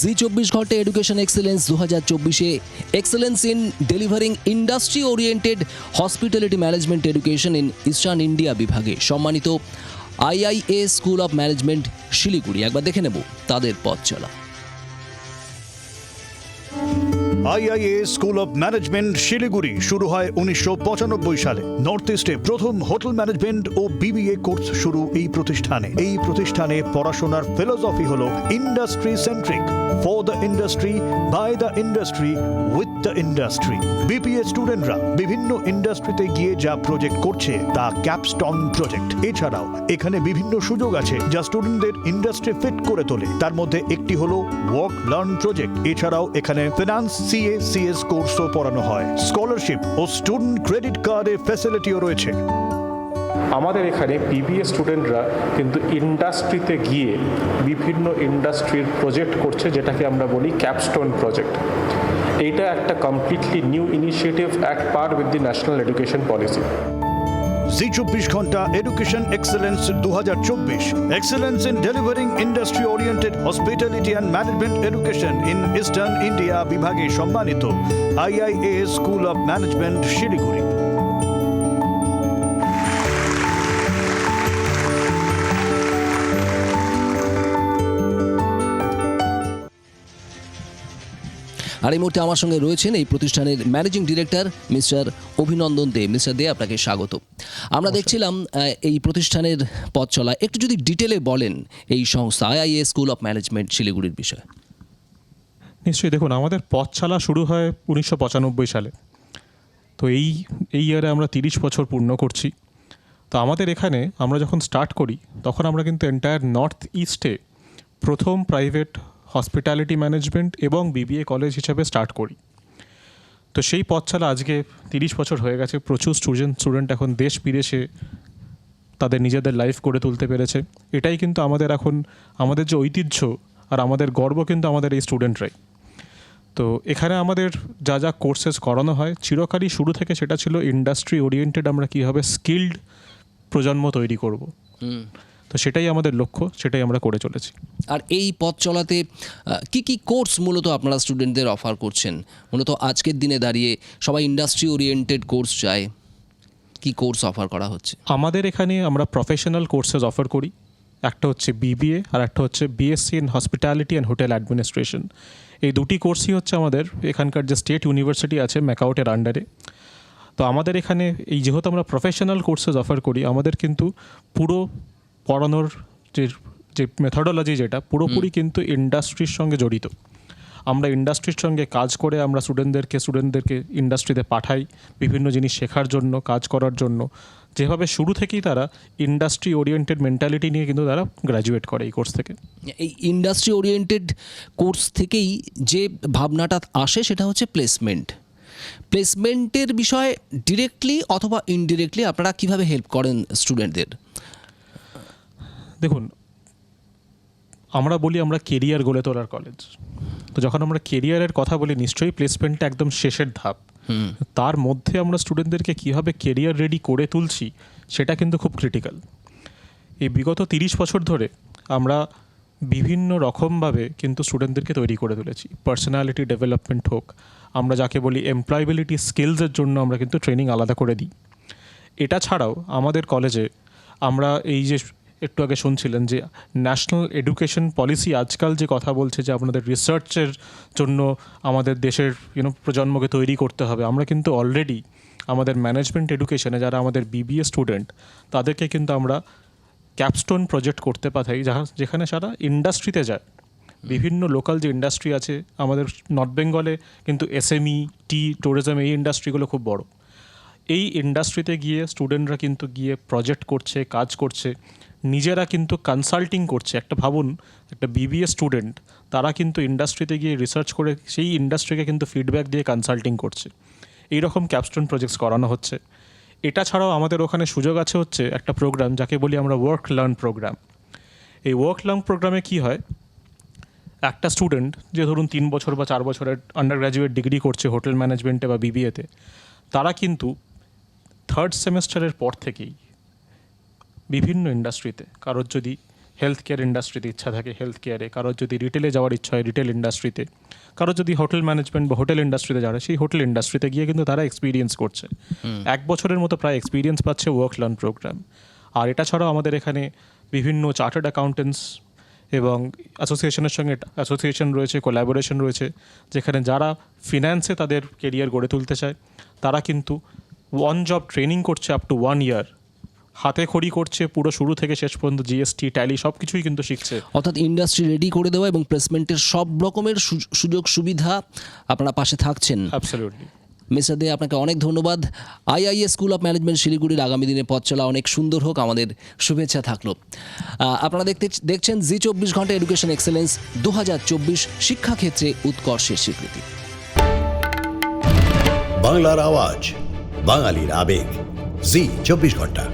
জি চব্বিশ Ghanta education excellence দু হাজার চব্বিশে। Excellence in delivering industry oriented hospitality management education in eastern India বিভাগে সম্মানিত IIA school of management Siliguri. একবার দেখে নেব তাদের পথ চলা। IIA school of management Siliguri শুরু হয় উনিশশো সালে। নর্থ ইস্টে প্রথম হোটেল ম্যানেজমেন্ট ও বিবিএ কোর্স শুরু এই প্রতিষ্ঠানে। এই প্রতিষ্ঠানে পড়াশোনার ফিলোসফি হল industry centric for the industry by the industry with the industry BPA স্টুডেন্টরা বিভিন্ন ইন্ডাস্ট্রিতে গিয়ে যা প্রজেক্ট করছে তা ক্যাপস্টন প্রজেক্ট এছাড়াও এখানে বিভিন্ন সুযোগ আছে যা স্টুডেন্টদের ইন্ডাস্ট্রি ফিট করে তোলে। তার মধ্যে একটি হলো ওয়ার্ক লার্ন প্রজেক্ট এছাড়াও এখানে ফিনান্স সিএ সিএস কোর্সও পড়ানো হয়। স্কলারশিপ ও স্টুডেন্ট ক্রেডিট কার্ডের ফ্যাসিলিটিও রয়েছে। আমাদের এখানে বিবিএ স্টুডেন্টরা কিন্তু ইন্ডাস্ট্রিতে গিয়ে বিভিন্ন ইন্ডাস্ট্রির প্রজেক্ট করছে, যেটাকে আমরা বলি ক্যাপস্টোন প্রজেক্ট এইটা একটা completely new initiative at part with the National Education Policy Zee চব্বিশ ঘণ্টা এডুকেশন এক্সেলেন্স দু হাজার চব্বিশ। Excellence in delivering industry oriented hospitality and management education in eastern India বিভাগে সম্মানিত IIA school of management Siliguri. আর এই মুহূর্তে আমার সঙ্গে রয়েছেন এই প্রতিষ্ঠানের ম্যানেজিং ডিরেক্টর মিস্টার অভিনন্দন দে। মিস্টার দে আপনাকে স্বাগত। আমরা দেখছিলাম এই প্রতিষ্ঠানের পথ চলা। একটু যদি ডিটেলে বলেন এই সংস্থা আইআইএ স্কুল অফ ম্যানেজমেন্ট শিলিগুড়ির বিষয়ে। নিশ্চয়ই দেখুন আমাদের পথ চালা শুরু হয় উনিশশো পঁচানব্বই সালে। তো এই এই ইয়ারে আমরা তিরিশ বছর পূর্ণ করছি। তো আমাদের এখানে আমরা যখন স্টার্ট করি তখন আমরা কিন্তু এন্টায়ার নর্থ ইস্টে প্রথম প্রাইভেট হসপিটালিটি ম্যানেজমেন্ট এবং বিবিএ কলেজ হিসাবে স্টার্ট করি। তো সেই পথ ছাড়া আজকে তিরিশ বছর হয়ে গেছে। প্রচুর স্টুডেন্ট স্টুডেন্ট এখন দেশ বিদেশে তাদের নিজেদের লাইফ করে তুলতে পেরেছে। এটাই কিন্তু আমাদের এখন, আমাদের যে ঐতিহ্য আর আমাদের গর্ব কিন্তু আমাদের এই স্টুডেন্টরাই তো এখানে আমাদের যা যা কোর্সেস করানো হয়, চিরকালই শুরু থেকে সেটা ছিল ইন্ডাস্ট্রি ওরিয়েন্টেড আমরা কীভাবে স্কিল্ড প্রজন্ম তৈরি করব। তো সেটাই আমাদের লক্ষ্য সেটাই আমরা করে চলেছি। আর এই পথ চলাতে কি কি কোর্স মূলত আপনারা স্টুডেন্টদের অফার করছেন? মূলত আজকের দিনে দাঁড়িয়ে সবাই ইন্ডাস্ট্রি ওরিয়েন্টেড কোর্স চায়। কি কোর্স অফার করা হচ্ছে? আমাদের এখানে আমরা প্রফেশনাল কোর্সেস অফার করি। একটা হচ্ছে বিবিএ আর একটা হচ্ছে BSc in hospitality and hotel administration এই দুটি কোর্সই হচ্ছে আমাদের এখানকার যে স্টেট ইউনিভার্সিটি আছে ম্যাকাউটের আন্ডারে তো আমাদের এখানে এই যেহেতু আমরা প্রফেশনাল কোর্সেস অফার করি আমাদের কিন্তু পুরো পড়ানোর যে যে মেথডোলজি যেটা পুরোপুরি কিন্তু ইন্ডাস্ট্রির সঙ্গে জড়িত। আমরা ইন্ডাস্ট্রির সঙ্গে কাজ করে আমরা স্টুডেন্টদেরকে স্টুডেন্টদেরকে ইন্ডাস্ট্রিতে পাঠাই বিভিন্ন জিনিস শেখার জন্য কাজ করার জন্য। যেভাবে শুরু থেকেই তারা ইন্ডাস্ট্রি ওরিয়েন্টেড মেন্টালিটি নিয়ে কিন্তু তারা গ্র্যাজুয়েট করে এই কোর্স থেকে। এই ইন্ডাস্ট্রি ওরিয়েন্টেড কোর্স থেকেই যে ভাবনাটা আসে সেটা হচ্ছে প্লেসমেন্ট প্লেসমেন্টের বিষয়ে ডিরেক্টলি অথবা ইনডিরেক্টলি আপনারা কীভাবে হেল্প করেন স্টুডেন্টদের দেখুন আমরা বলি আমরা কেরিয়ার গড়ে তোলার কলেজ তো যখন আমরা কেরিয়ারের কথা বলি নিশ্চয়ই প্লেসমেন্টটা একদম শেষের ধাপ। তার মধ্যে আমরা স্টুডেন্টদেরকে কীভাবে কেরিয়ার রেডি করে তুলছি সেটা কিন্তু খুব ক্রিটিক্যাল এই বিগত তিরিশ বছর ধরে আমরা বিভিন্ন রকমভাবে কিন্তু স্টুডেন্টদেরকে তৈরি করে তুলেছি। পার্সোনালিটি ডেভেলপমেন্ট হোক আমরা যাকে বলি এমপ্লয়েবিলিটি স্কিলসের জন্য আমরা কিন্তু ট্রেনিং আলাদা করে দিই। এটা ছাড়াও আমাদের কলেজে আমরা এই যে একটু আগে শুনছিলেন যে ন্যাশনাল এডুকেশন পলিসি আজকাল যে কথা বলছে যে আপনাদের রিসার্চের জন্য আমাদের দেশের ইউনো প্রজন্মকে তৈরি করতে হবে। আমরা কিন্তু অলরেডি আমাদের ম্যানেজমেন্ট এডুকেশনে যারা আমাদের বিবিএ স্টুডেন্ট তাদেরকে কিন্তু আমরা ক্যাপস্টোন প্রজেক্ট করতে পাঠাই, যাহা, যেখানে সারা ইন্ডাস্ট্রিতে যায়। বিভিন্ন লোকাল যে ইন্ডাস্ট্রি আছে, আমাদের নর্থ বেঙ্গলে কিন্তু এসএমই টি ট্যুরিজম এই ইন্ডাস্ট্রিগুলো খুব বড়। এই ইন্ডাস্ট্রিতে গিয়ে স্টুডেন্টরা কিন্তু গিয়ে প্রজেক্ট করছে, কাজ করছে। নিজেরা কিন্তু কনসাল্টিং করছে। একটা ভাবুন, একটা বিবিএ স্টুডেন্ট তারা কিন্তু ইন্ডাস্ট্রিতে গিয়ে রিসার্চ করে সেই ইন্ডাস্ট্রিকে কিন্তু ফিডব্যাক দিয়ে কনসাল্টিং করছে। এই রকম ক্যাপস্টোন প্রজেক্টস করানো হচ্ছে। এটা ছাড়াও আমাদের ওখানে সুযোগ আছে হচ্ছে একটা প্রোগ্রাম যাকে বলি আমরা ওয়ার্ক লার্ন প্রোগ্রাম এই ওয়ার্ক লার্ন প্রোগ্রামে কি হয়? একটা স্টুডেন্ট যে ধরুন তিন বছর বা চার বছরের আন্ডার গ্র্যাজুয়েট ডিগ্রি করছে হোটেল ম্যানেজমেন্টে বা বিবিএতে তারা কিন্তু থার্ড সেমেস্টারের পর থেকেই বিভিন্ন ইন্ডাস্ট্রিতে কারোর যদি হেলথ কেয়ার ইন্ডাস্ট্রিতে ইচ্ছা থাকে হেলথ কেয়ারে কারোর যদি রিটেলে যাওয়ার ইচ্ছা হয় রিটেল ইন্ডাস্ট্রিতে কারোর যদি হোটেল ম্যানেজমেন্ট বা হোটেল ইন্ডাস্ট্রিতে যাওয়ার হয়, সেই হোটেল ইন্ডাস্ট্রিতে গিয়ে কিন্তু তারা এক্সপিরিয়েন্স করছে। এক বছরের মতো প্রায় এক্সপিরিয়েন্স পাচ্ছে ওয়ার্ক লার্ন প্রোগ্রাম আর এটা ছাড়াও আমাদের এখানে বিভিন্ন চার্টার্ড অ্যাকাউন্টেন্টস এবং অ্যাসোসিয়েশনের সঙ্গে অ্যাসোসিয়েশন রয়েছে কোল্যাবোরেশন রয়েছে যেখানে যারা ফিন্যান্সে তাদের কেরিয়ার গড়ে তুলতে চায় তারা কিন্তু ওয়ান জব ট্রেনিং করছে আপ টু ওয়ান ইয়ার হাতে খড়ি করছে পুরো শুরু থেকে শেষ পর্যন্ত জিএসটি ট্যালি সব কিছুই কিন্তু শিখছে। অর্থাৎ ইন্ডাস্ট্রি রেডি করে দেওয়া এবং প্লেসমেন্টের সব রকমের সু- সুযোগ সুবিধা আপনারা পাশে থাকছেন। অ্যাবসলিউটলি মিস্টার দে আপনাকে অনেক ধন্যবাদ। আইআইএ স্কুল অফ ম্যানেজমেন্ট শিলিগুড়ির আগামী দিনে পথ চলা অনেক সুন্দর হোক আমাদের শুভেচ্ছা থাকল। আপনারা দেখতে দেখছেন জি চব্বিশ ঘণ্টা এডুকেশন এক্সেলেন্স দু হাজার চব্বিশ শিক্ষাক্ষেত্রে উৎকর্ষের স্বীকৃতি। বাংলার আওয়াজ বাঙালির আবেগ। জি চব্বিশ ঘণ্টা।